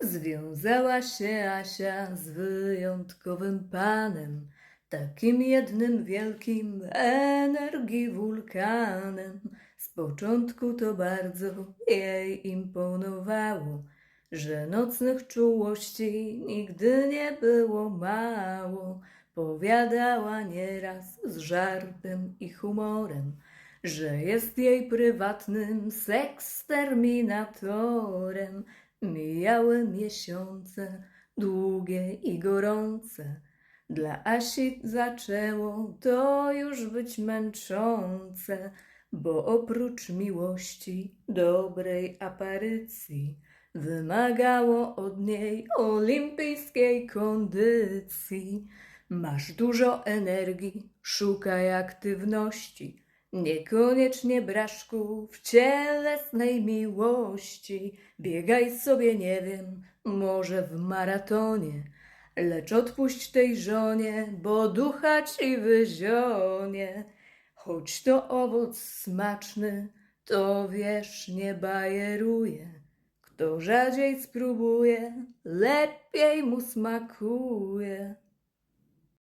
Związała się Asia z wyjątkowym panem, takim jednym wielkim energii wulkanem. Z początku to bardzo jej imponowało, że nocnych czułości nigdy nie było mało. Powiadała nieraz z żartem i humorem, że jest jej prywatnym seksterminatorem. Mijały miesiące, długie i gorące. Dla Asi zaczęło to już być męczące, bo oprócz miłości, dobrej aparycji, wymagało od niej olimpijskiej kondycji. Masz dużo energii, szukaj aktywności, niekoniecznie braszku w cielesnej miłości. Biegaj sobie, nie wiem, może w maratonie, lecz odpuść tej żonie, bo ducha ci wyzionie. Choć to owoc smaczny, to wiesz, nie bajeruje. Kto rzadziej spróbuje, lepiej mu smakuje.